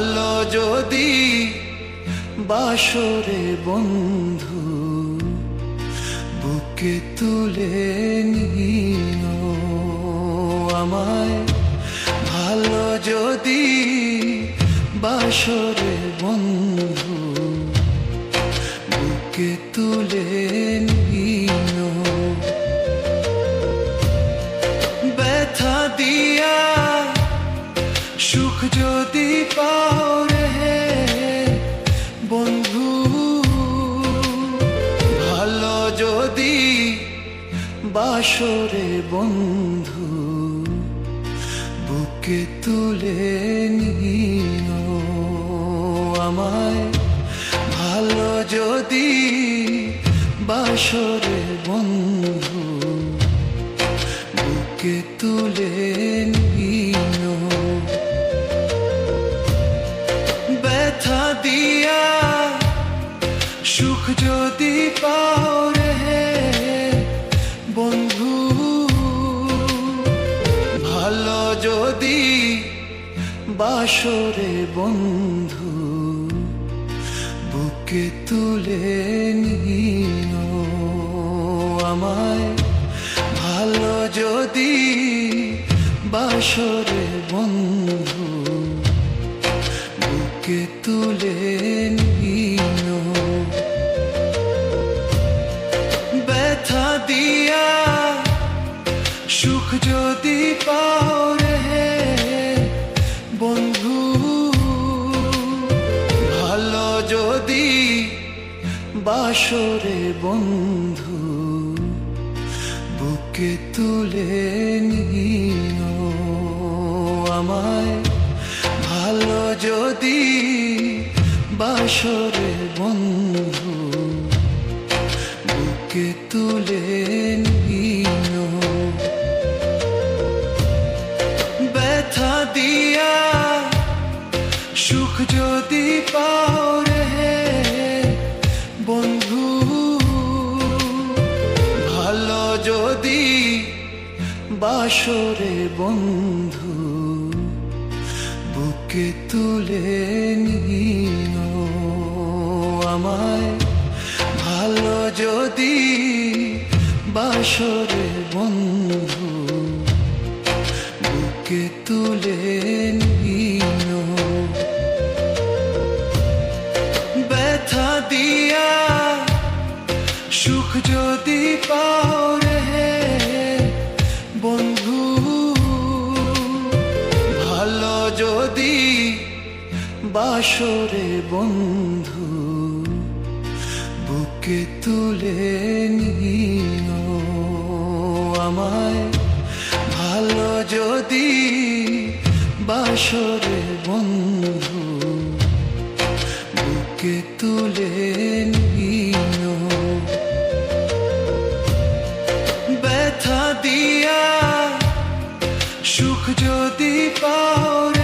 ভালো যদি বাসরে বন্ধু বুকে তুলে নিও আমায়। ভালো যদি বাসরে বন্ধু বুকে তুলে নিও সুখ যদি পাও রে বন্ধু, ভালো যদি বাসরে বন্ধু, বুকে তুলে নিও আমায়। ভালো যদি বাসরে বন্ধু সুখ যদি পাও রে বন্ধু, ভালো যদি বাসরে বন্ধু, বুকে তুলে নিও আমায়। ভালো যদি বাসরে বন্ধু, বুকে তুলে সুখ যদি পাও রে বন্ধু, ভালো যদি বাসরে বন্ধু, বুকে তুলে নিও আমায়। ভালো যদি বাসরে বন্ধু, বুকে তুলে নিও। যদি পাও রে বন্ধু, ভালো যদি বাসরে বন্ধু, বুকে তুলে নিও আমায়। ভালো যদি বাসরে বন্ধু, বুকে তুলে সুখ যদি পাও রে বন্ধু, ভালো যদি বাসরে বন্ধু, বুকে তুলে নিও আমায়। ভালো যদি বাসরে বন্ধু, বুকে তুলে নিও। যদি পাও